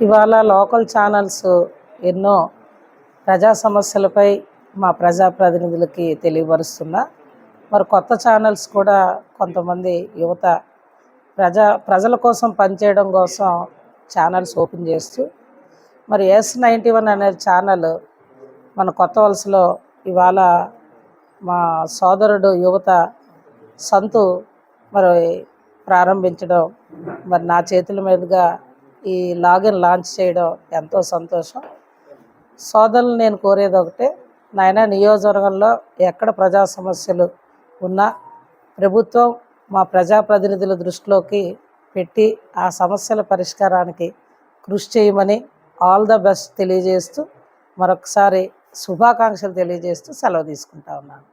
ఇవాళ local channels ఎన్నో ప్రజా సమస్యలపై మా ప్రజాప్రతినిధులకి తెలియపరుస్తున్నా. మరి కొత్త ఛానల్స్ కూడా కొంతమంది యువత ప్రజా ప్రజల కోసం పనిచేయడం కోసం ఛానల్స్ ఓపెన్ చేస్తూ మరి ఎస్ నైంటీ వన్ అనే ఛానల్ మన కొత్త వలసలో ఇవాళ మా సోదరుడు యువత సంతు మరి ప్రారంభించడం మరి నా చేతుల మీదుగా ఈ లాగిన్ లాంచ్ చేయడం ఎంతో సంతోషం. సోదరులు నేను కోరేది ఒకటే నాయన నియోజకవర్గంలో ఎక్కడ ప్రజా సమస్యలు ఉన్నా ప్రభుత్వం మా ప్రజాప్రతినిధుల దృష్టిలోకి పెట్టి ఆ సమస్యల పరిష్కారానికి కృషి చేయమని ఆల్ ద బెస్ట్ తెలియజేస్తూ మరొకసారి శుభాకాంక్షలు తెలియజేస్తూ సెలవు తీసుకుంటా ఉన్నాను.